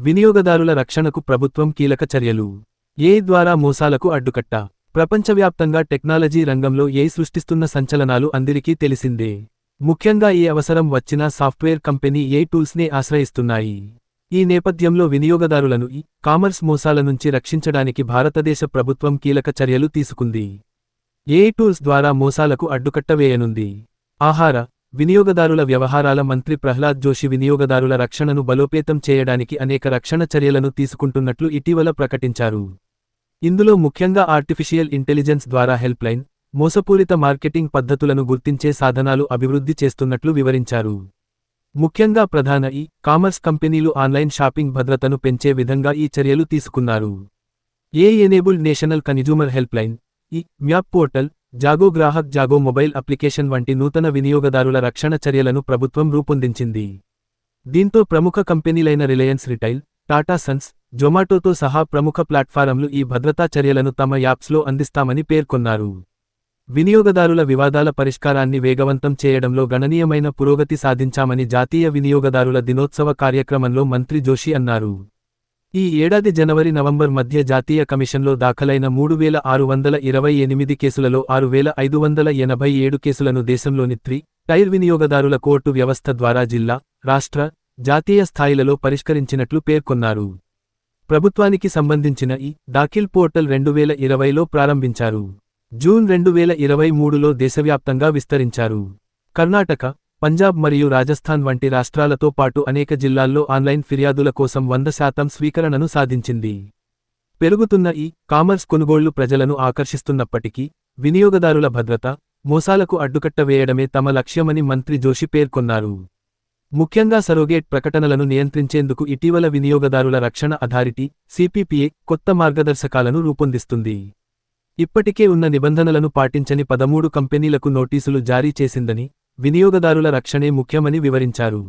వినియోగదారుల రక్షణకు ప్రభుత్వం కీలక చర్యలు. ఏ ద్వారా మోసాలకు అడ్డుకట్ట? ప్రపంచవ్యాప్తంగా టెక్నాలజీ రంగంలో ఏ సృష్టిస్తున్న సంచలనాలు అందరికీ తెలిసిందే. ముఖ్యంగా ఈ అవసరం వచ్చిన సాఫ్ట్వేర్ కంపెనీ ఏ టూల్స్నే ఆశ్రయిస్తున్నాయి. ఈ నేపథ్యంలో వినియోగదారులను ఈ కామర్స్ మోసాల నుంచి రక్షించడానికి భారతదేశ ప్రభుత్వం కీలక చర్యలు తీసుకుంది. ఏ టూల్స్ ద్వారా మోసాలకు అడ్డుకట్ట వేయనుంది ఆహార వినియోగదారుల వ్యవహారాల మంత్రి ప్రహ్లాద్ జోషి వినియోగదారుల రక్షణను బలోపేతం చేయడానికి అనేక రక్షణ చర్యలను తీసుకుంటున్నట్లు ఇటీవల ప్రకటించారు. ఇందులో ముఖ్యంగా ఆర్టిఫిషియల్ ఇంటెలిజెన్స్ ద్వారా హెల్ప్లైన్ మోసపూరిత మార్కెటింగ్ పద్ధతులను గుర్తించే సాధనాలు అభివృద్ధి చేస్తున్నట్లు వివరించారు. ముఖ్యంగా ప్రధాన ఈ కామర్స్ కంపెనీలు ఆన్లైన్ షాపింగ్ భద్రతను పెంచే విధంగా ఈ చర్యలు తీసుకున్నారు. A enabled national consumer helpline ఈ map portal Jago Grahak Jago mobile application వంటి నూతన వినియోగదారుల రక్షణ చర్యలను ప్రభుత్వం రూపొందించింది. దీంతో ప్రముఖ కంపెనీలైన రిలయన్స్ రిటైల్ టాటా సన్స్ జొమాటోతో సహా ప్రముఖ ప్లాట్ఫారంలు ఈ భద్రతా చర్యలను తమ యాప్స్లో అందిస్తామని పేర్కొన్నారు. వినియోగదారుల వివాదాల పరిష్కారాన్ని వేగవంతం చేయడంలో గణనీయమైన పురోగతి సాధించామని జాతీయ వినియోగదారుల దినోత్సవ కార్యక్రమంలో మంత్రి జోషి అన్నారు. ఈ ఏడాది జనవరి నవంబర్ మధ్య జాతీయ కమిషన్లో దాఖలైన మూడు వేల ఆరు వందల ఇరవై ఎనిమిది కేసులలో ఆరు వేల ఐదు వందల ఎనభై ఏడు కేసులను దేశంలోని త్రి టైర్ వినియోగదారుల కోర్టు వ్యవస్థ ద్వారా జిల్లా రాష్ట్ర జాతీయ స్థాయిలలో పరిష్కరించినట్లు పేర్కొన్నారు. ప్రభుత్వానికి సంబంధించిన ఈ దాఖిల్ పోర్టల్ రెండు వేల ఇరవైలో ప్రారంభించారు. జూన్ రెండు వేల ఇరవై మూడులో దేశవ్యాప్తంగా విస్తరించారు. కర్ణాటక పంజాబ్ మరియు రాజస్థాన్ వంటి రాష్ట్రాలతో పాటు అనేక జిల్లాల్లో ఆన్లైన్ ఫిర్యాదుల కోసం వంద శాతం స్వీకరణను సాధించింది. పెరుగుతున్న ఈ కామర్స్ కొనుగోళ్ళు ప్రజలను ఆకర్షిస్తున్నప్పటికీ వినియోగదారుల భద్రత మోసాలకు అడ్డుకట్ట వేయడమే తమ లక్ష్యమని మంత్రి జోషి పేర్కొన్నారు. ముఖ్యంగా సరోగేట్ ప్రకటనలను నియంత్రించేందుకు ఇటీవల వినియోగదారుల రక్షణ అథారిటీ సిపిపిఏ కొత్త మార్గదర్శకాలను రూపొందిస్తుంది. ఇప్పటికే ఉన్న నిబంధనలను పాటించని పదమూడు కంపెనీలకు నోటీసులు జారీ చేసిందని వినియోగదారుల రక్షణే ముఖ్యమని వివరించారు.